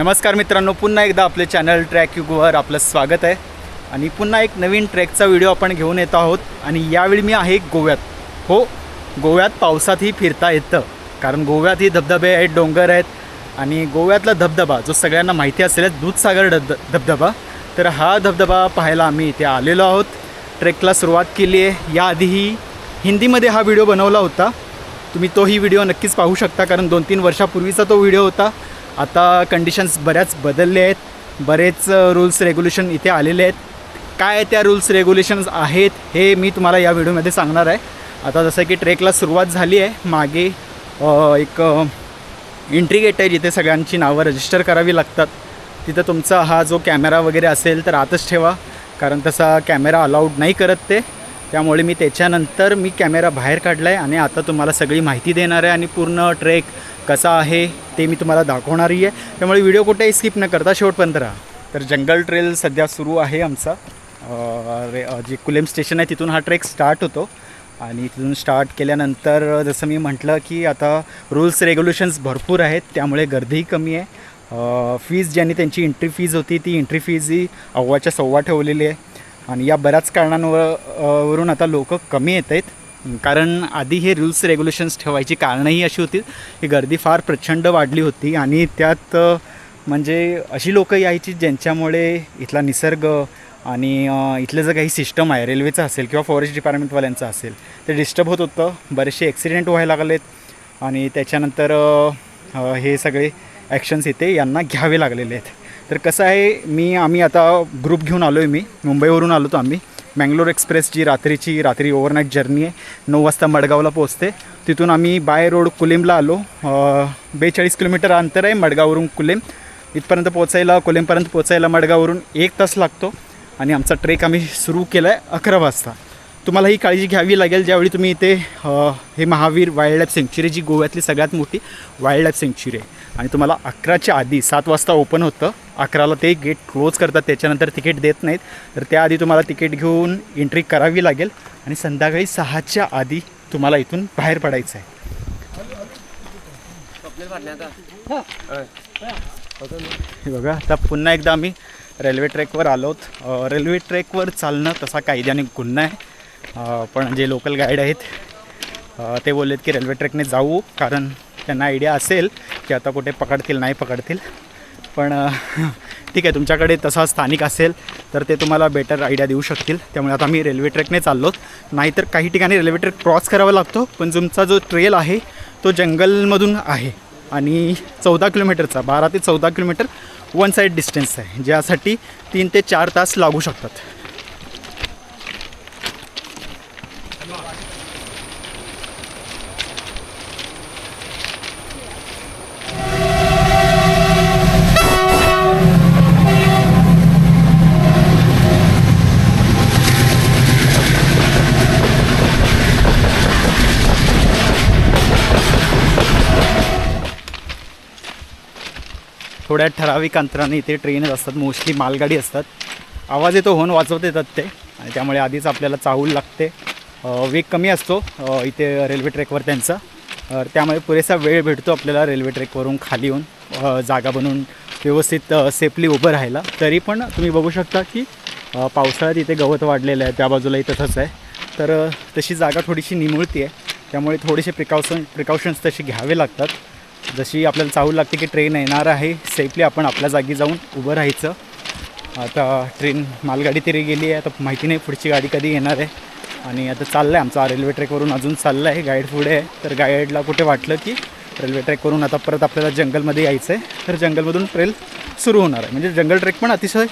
नमस्कार मित्रांनो पुन्हा एकदा आपले चॅनल ट्रॅक युगवर आपलं स्वागत आहे. आणि पुन्हा एक नवीन ट्रेकचा व्हिडिओ आपण घेऊन येत आहोत. आणि यावेळी मी आहे गोव्यात. हो गोव्यात पावसातही फिरता येतं. कारण गोव्यातही धबधबे आहेत डोंगर आहेत. आणि गोव्यातला धबधबा जो सगळ्यांना माहिती असेल दूधसागर धब धबधबा. तर हा धबधबा पाहायला आम्ही इथे आलेलो आहोत. ट्रेकला सुरुवात केली आहे. याआधीही हिंदीमध्ये हा व्हिडिओ बनवला होता. तुम्ही तोही व्हिडिओ नक्कीच पाहू शकता कारण दोन तीन वर्षापूर्वीचा तो व्हिडिओ होता. आता कंडिशन्स बऱ्याच बदलले आहेत. बरेच रूल्स रेग्युलेशन इथे आलेले आहेत. काय त्या रूल्स रेग्युलेशन्स आहेत हे मी तुम्हाला या व्हिडिओमध्ये सांगणार आहे. आता जसं की ट्रेकला सुरुवात झाली आहे. मागे एक एंट्री गेट आहे जिथे सगळ्यांची नावं रजिस्टर करावी लागतात. तिथं तुमचा हा जो कॅमेरा वगैरे असेल तर आतच ठेवा. कारण तसा कॅमेरा अलाउड नाही करत ते. त्यामुळे मी त्याच्यानंतर मी कॅमेरा बाहेर काढला आहे आणि आता तुम्हाला सगळी माहिती देणार आहे आणि पूर्ण ट्रेक कसा आहे ते मी तुम्हाला दाखवणारही आहे. त्यामुळे व्हिडिओ कुठेही स्किप न करता शेवटपर्यंत राहा. तर जंगल ट्रेल सध्या सुरू आहे आमचा. रे जे कुलेम स्टेशन आहे तिथून हा ट्रेक स्टार्ट होतो. आणि तिथून स्टार्ट केल्यानंतर जसं मी म्हटलं की आता रूल्स रेग्युलेशन्स भरपूर आहेत त्यामुळे गर्दीही कमी आहे. फीज ज्यांनी त्यांची एंट्री फीज होती ती एंट्री फीज ही अव्वाच्या सव्वा ठेवलेली आहे. आणि या बऱ्याच कारणांवर वरून आता लोक कमी येत आहेत. कारण आधी हे रूल्स रेग्युलेशन्स ठेवायची कारणंही अशी होती की गर्दी फार प्रचंड वाढली होती आणि त्यात म्हणजे अशी लोकं यायची ज्यांच्यामुळे इथला निसर्ग आणि इथलं जे काही सिस्टम आहे रेल्वेचं असेल किंवा फॉरेस्ट डिपार्टमेंटवाल्यांचं असेल ते डिस्टर्ब होत होतं. बरेचसे ॲक्सिडेंट व्हायला लागलेत आणि त्याच्यानंतर हे सगळे ॲक्शन्स इथे यांना घ्यावे लागलेले आहेत. तर कसं आहे मी आम्ही आता ग्रुप घेऊन आलो आहे मी. मुंबईवरून आलो होतो आम्ही. मँगलोर एक्सप्रेस जी रात्रीची रात्री ओव्हरनाईट जर्नी आहे. नऊ वाजता मडगावला पोहोचते. तिथून आम्ही बाय रोड कुलेमला आलो. बेचाळीस किलोमीटर अंतर आहे मडगाववरून कुलेम. इथपर्यंत पोचायला कोलेमपर्यंत पोचायला मडगाववरून एक तास लागतो. आणि आमचा ट्रेक आम्ही सुरू केला आहे अकरा वाजता. तुम्हाला ही काळजी घ्यावी लागेल. ज्यावेळी तुम्ही इथे हे महावीर वाईल्ड लाईफ सेंच्युरी जी गोव्यातली सगळ्यात मोठी वाईल्ड लाईफ सेंच्युरी आहे. आणि तुम्हाला अकराच्या आधी सात वाजता ओपन होतं. अकराला ते गेट क्लोज करतात त्याच्यानंतर तिकीट देत नाहीत. तर त्याआधी तुम्हाला तिकीट घेऊन एंट्री करावी लागेल. आणि संध्याकाळी सहाच्या आधी तुम्हाला इथून बाहेर पडायचं आहे. हे बघा आता पुन्हा एकदा आम्ही रेल्वे ट्रॅकवर आलोत रेल्वे ट्रॅकवर चालणं तसा कायद्याने गुन्हा आहे. पण जे लोकल गाईड आहेत ते बोललेत की रेल्वे ट्रॅकने जाऊ कारण त्यांना आयडिया असेल की आता कुठे पकडतील नाही पकडतील. पण ठीक आहे तुमच्याकडे तसा स्थानिक असेल तर ते तुम्हाला बेटर आयडिया देऊ शकतील. त्यामुळे आता आम्ही रेल्वे ट्रॅकने चाललोत. नाहीतर काही ठिकाणी रेल्वे ट्रॅक क्रॉस करावा लागतो पण तुमचा जो ट्रेल आहे तो जंगलमधून आहे. आणि चौदा किलोमीटरचा बारा ते चौदा किलोमीटर वन साईड डिस्टन्स आहे. ज्यासाठी तीन ते चार तास लागू शकतात. थोड्या ठराविक अंतराने इथे ट्रेनच असतात. मोस्टली मालगाडी असतात. आवाज येतो होऊन वाचवत येतात ते. आणि त्यामुळे आधीच आपल्याला चाहूल लागते. वेग कमी असतो इथे रेल्वे ट्रॅकवर त्यांचा. त्यामुळे पुरेसा वेळ भेटतो आपल्याला रेल्वे ट्रॅकवरून खाली येऊन जागा बनवून व्यवस्थित सेफली उभं राहायला. तरी पण तुम्ही बघू शकता की पावसाळ्यात इथे गवत वाढलेलं आहे. त्या बाजूलाही तसंच आहे. तर तशी जागा थोडीशी निमुळती आहे. त्यामुळे थोडेसे प्रिकॉशन प्रिकॉशन्स तसे घ्यावे लागतात. जशी आपल्याला चाहूल लागते की ट्रेन येणार आहे सेफली आपण आपल्या जागी जाऊन उभं राहायचं. आता ट्रेन मालगाडी तरी गेली आहे आता माहिती नाही पुढची गाडी कधी येणार आहे. आणि आता चाललं आहे आमचा रेल्वे ट्रॅकवरून अजून चाललं आहे गाईड पुढे आहे. तर गाईडला कुठे वाटलं की रेल्वे ट्रॅकवरून आता परत आपल्याला जंगलमध्ये यायचं आहे तर जंगलमधून ट्रेल सुरू होणार आहे. म्हणजे जंगल ट्रेक पण अतिशय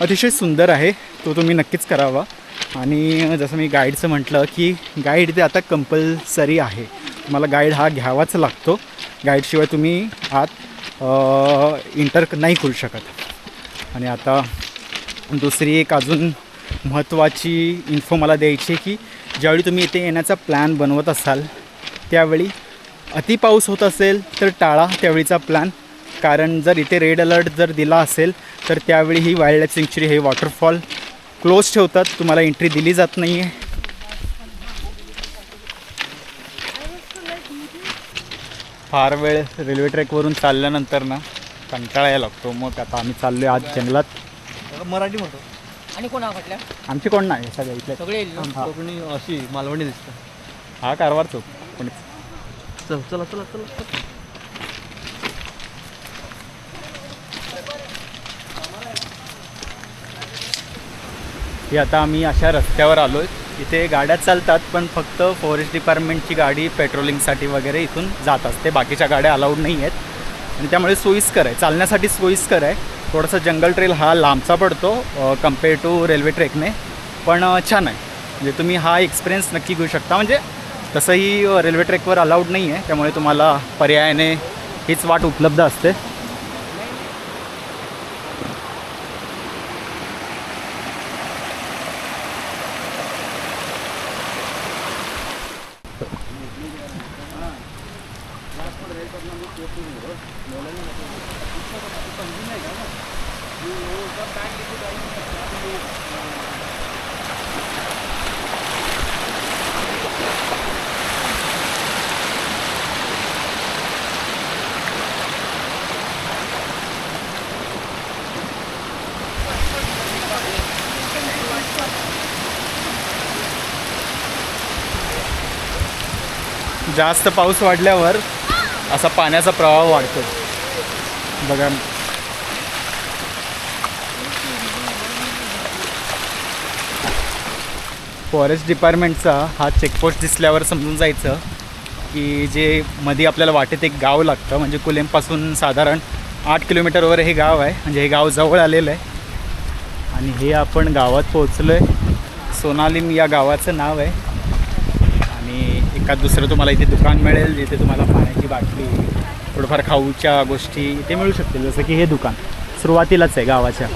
अतिशय सुंदर आहे. तो तुम्ही नक्कीच करावा. आणि जसं मी गाईडचं म्हटलं की गाईड ते आता कंपल्सरी आहे. तुम्हाला गाईड हा घ्यावाच लागतो. गाईडशिवाय तुम्ही आत इंटर नाही करू शकत. आणि आता दुसरी एक अजून महत्त्वाची इन्फो मला द्यायची आहे की ज्यावेळी तुम्ही इथे येण्याचा प्लॅन बनवत असाल त्यावेळी अति पाऊस होत असेल तर टाळा त्यावेळीचा प्लॅन कारण जर इथे रेड अलर्ट जर दिला असेल तर त्यावेळी ही वाईल्ड लाईफ सेंच्युरी हे वॉटरफॉल क्लोज ठेवतात. तुम्हाला एंट्री दिली जात नाही आहे फार वेळ रेल्वे ट्रॅकवरून चालल्यानंतर ना कंटाळा यायला लागतो. मग आता आम्ही चाललो आज जंगलात. मराठी म्हणतो. आणि कोणा म्हटलं आमची कोण नाही सगळ्या इथल्या सगळे येईल ना? कोकणी अशी मालवणी दिसतं. हा कारवार चौक पण चल चला चला चला. ही आता आम्ही अशा रस्त्यावर आलो आहे इथे गाड्या चालतात पण फक्त फॉरेस्ट डिपार्टमेंटची गाडी पेट्रोलिंगसाठी वगैरे इथून जात असते. बाकीच्या गाड्या अलाउड नाही आहेत. आणि त्यामुळे सोयीस्कर आहे. चालण्यासाठी सोयीस्कर आहे. थोडासा जंगल ट्रेल हा लांबचा पडतो कंपेअर टू रेल्वे ट्रेकने पण छान आहे. म्हणजे तुम्ही हा एक्सपिरियन्स नक्की घेऊ शकता. म्हणजे तसंही रेल्वे ट्रेकवर अलाउड नाही आहे त्यामुळे तुम्हाला पर्यायाने हीच वाट उपलब्ध असते. जास्त पाऊस वाढल्यावर असा पाण्याचा प्रवाह वाढतो. बघा. फॉरेस्ट डिपार्टमेंटचा हा चेकपोस्ट दिसल्यावर समजून जायचं की जे मध्ये आपल्याला वाटेत एक गाव लागतं म्हणजे कुलेमपासून साधारण आठ किलोमीटरवर हे गाव आहे. म्हणजे हे गाव जवळ आलेलं आहे. आणि हे आपण गावात पोहोचलो आहे सोनालीम या गावाचं नाव आहे. का दुसरं तुम्हाला इथे दुकान मिळेल जिथे तुम्हाला पाण्याची बाटली थोडंफार खाऊच्या गोष्टी इथे मिळू शकतील. जसं की हे दुकान सुरुवातीलाच आहे गावाच्या.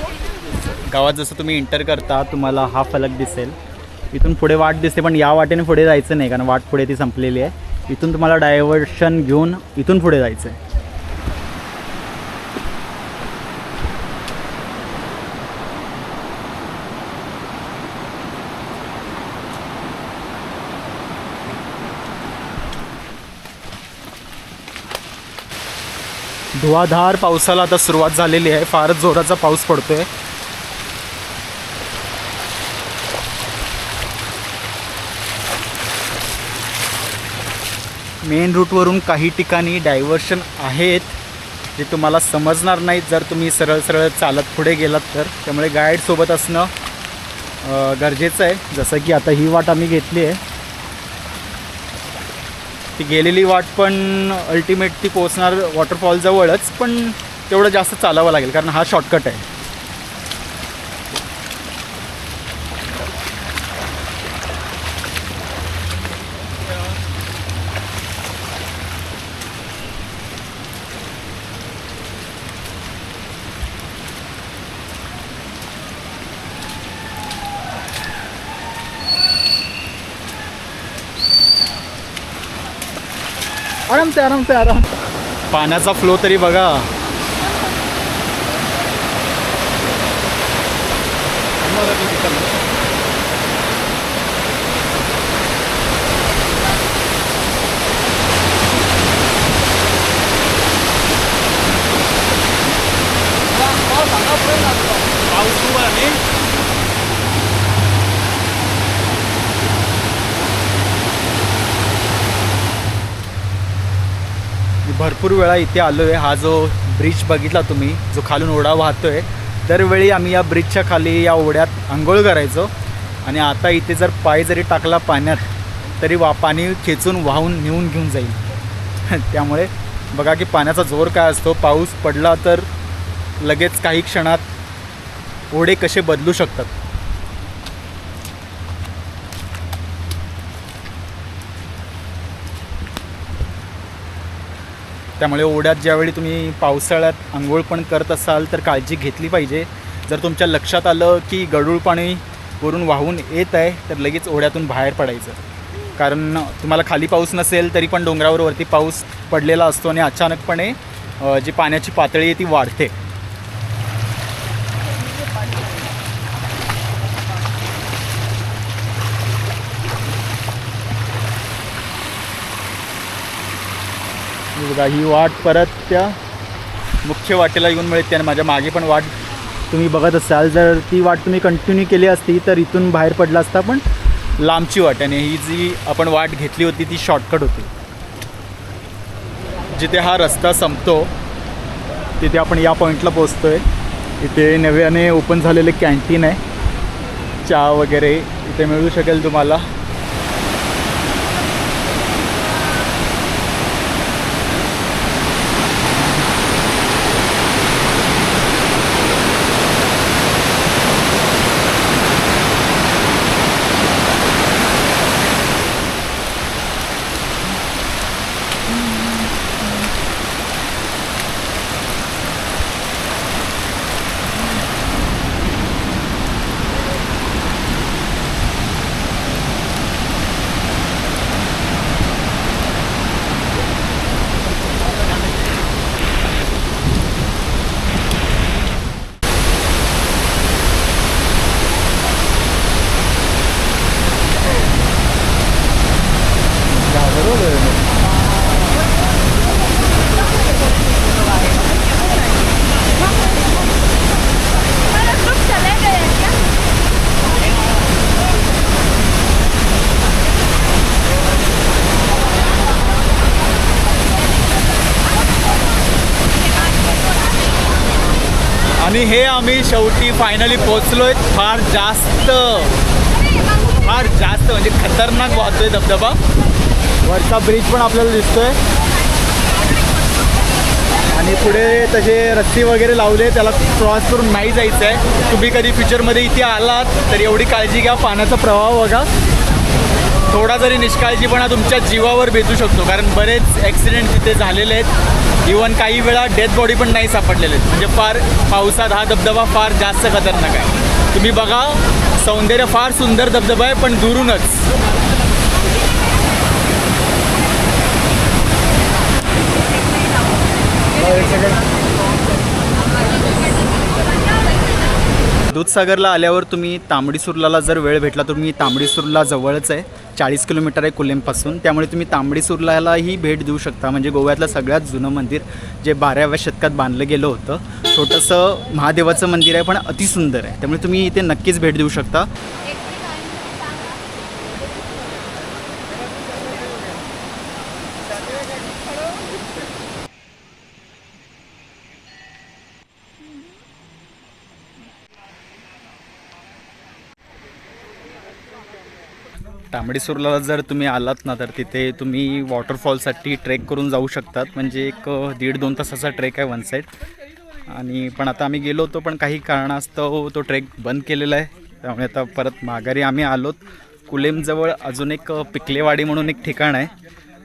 गावात जसं तुम्ही इंटर करता तुम्हाला हा फलक दिसेल. इथून पुढे वाट दिसते पण या वाटेने पुढे जायचं नाही कारण वाट पुढे ती संपलेली आहे. इथून तुम्हाला डायव्हर्शन घेऊन इथून पुढे जायचं आहे धुवाधार पावसाला आता सुरुवात झालेली आहे. फारच जोराचा पाऊस पडतो आहे मेन रूटवरून काही ठिकाणी डायव्हर्शन आहेत जे तुम्हाला समजणार नाहीत. जर तुम्ही सरळ सरळ चालत पुढे गेलात तर. त्यामुळे गाईडसोबत असणं गरजेचं आहे. जसं की आता ही वाट आम्ही घेतली आहे. ती गेलेली वाट पण अल्टिमेट ती पोचणार वॉटरफॉलजवळच पण तेवढं जास्त चालावं लागेल कारण हा शॉर्टकट आहे आराम से आराम से. आराम पाण्याचा फ्लो तरी बघा मी भरपूर वेळा इथे आलो आहे हा जो ब्रिज बघितला तुम्ही जो खालून ओढा वाहतो आहे दरवेळी आम्ही या ब्रिजच्या खाली या ओढ्यात आंघोळ करायचो. आणि आता इथे जर पाय जरी टाकला पाण्यात तरी वा पाणी खेचून वाहून नेऊन घेऊन जाईल. त्यामुळे बघा की पाण्याचा जोर काय असतो. पाऊस पडला तर लगेच काही क्षणात ओढे कसे बदलू शकतात. त्यामुळे ओढ्यात ज्यावेळी तुम्ही पावसाळ्यात आंघोळ पण करत असाल तर काळजी घेतली पाहिजे. जर तुमच्या लक्षात आलं की गडूळ पाणी वरून वाहून येत आहे तर लगेच ओढ्यातून बाहेर पडायचं. कारण तुम्हाला खाली पाऊस नसेल तरी पण डोंगरावर वरती पाऊस पडलेला असतो आणि अचानकपणे जी पाण्याची पातळी आहे ती वाढते. बघा ही वाट परत त्या मुख्य वाटेला येऊन मिळते आणि माझ्या मागे पण वाट तुम्ही बघत असाल. जर ती वाट तुम्ही कंटिन्यू केली असती तर इथून बाहेर पडला असता पण लांबची वाट आणि ही जी आपण वाट घेतली होती ती शॉर्टकट होती. जिथे हा रस्ता संपतो तिथे आपण या पॉईंटला पोचतो आहे इथे नव्याने ओपन झालेले कॅन्टीन आहे. चहा वगैरे इथे मिळू शकेल तुम्हाला. आणि हे आम्ही शेवटी फायनली पोचलोय फार जास्त फार जास्त म्हणजे खतरनाक वाहतोय धबधबा. वरचा ब्रिज पण आपल्याला दिसतोय. आणि पुढे तसे रस्ते वगैरे लावले त्याला क्रॉस करून नाही जायचं आहे तुम्ही कधी फ्युचरमध्ये इथे आलात तर एवढी काळजी घ्या पाण्याचा प्रवाह बघा. थोडा जरी निष्काळजीपणा तुमच्या जीवावर बेतू शकतो कारण बरेच ॲक्सिडेंट तिथे झालेले आहेत. इवन काही वेळा डेथ बॉडी पण नाही सापडलेले. आहेत म्हणजे फार पावसात हा धबधबा फार जास्त खतरनाक आहे. तुम्ही बघा सौंदर्य फार सुंदर धबधबा आहे पण दुरूनच. दूधसागरला आल्यावर तुम्ही तांबडीसुरला जर वेळ भेटला तर तुम्ही तांबडीसुरला जवळच आहे. चाळीस किलोमीटर आहे कुलेमपासून. त्यामुळे तुम्ही तांबडीसुरलाही भेट देऊ शकता. म्हणजे गोव्यातलं सगळ्यात जुनं मंदिर जे बाराव्या शतकात बांधलं गेलं होतं. छोटंसं महादेवाचं मंदिर आहे पण अतिसुंदर आहे. त्यामुळे तुम्ही इथे नक्कीच भेट देऊ शकता. तांबडीसुरला जर तुम्ही आलात ना तर तिथे तुम्ही वॉटरफॉलसाठी ट्रेक करून जाऊ शकतात. म्हणजे एक दीड दोन तासाचा ट्रेक आहे वन साईड. आणि पण आता आम्ही गेलो होतो पण काही कारणास्तव तो ट्रेक बंद केलेला आहे. त्यामुळे आता परत माघारी आम्ही आलोत. कुलेमजवळ अजून एक पिकलेवाडी म्हणून एक ठिकाण आहे.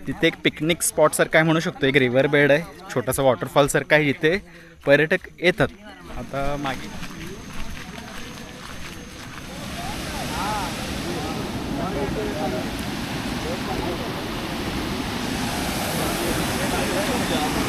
तिथे एक पिकनिक स्पॉटसारखं आहे म्हणू शकतो. एक रिव्हर बेड आहे. छोटासा वॉटरफॉलसारखं आहे जिथे पर्यटक येतात. आता मागे Thank you.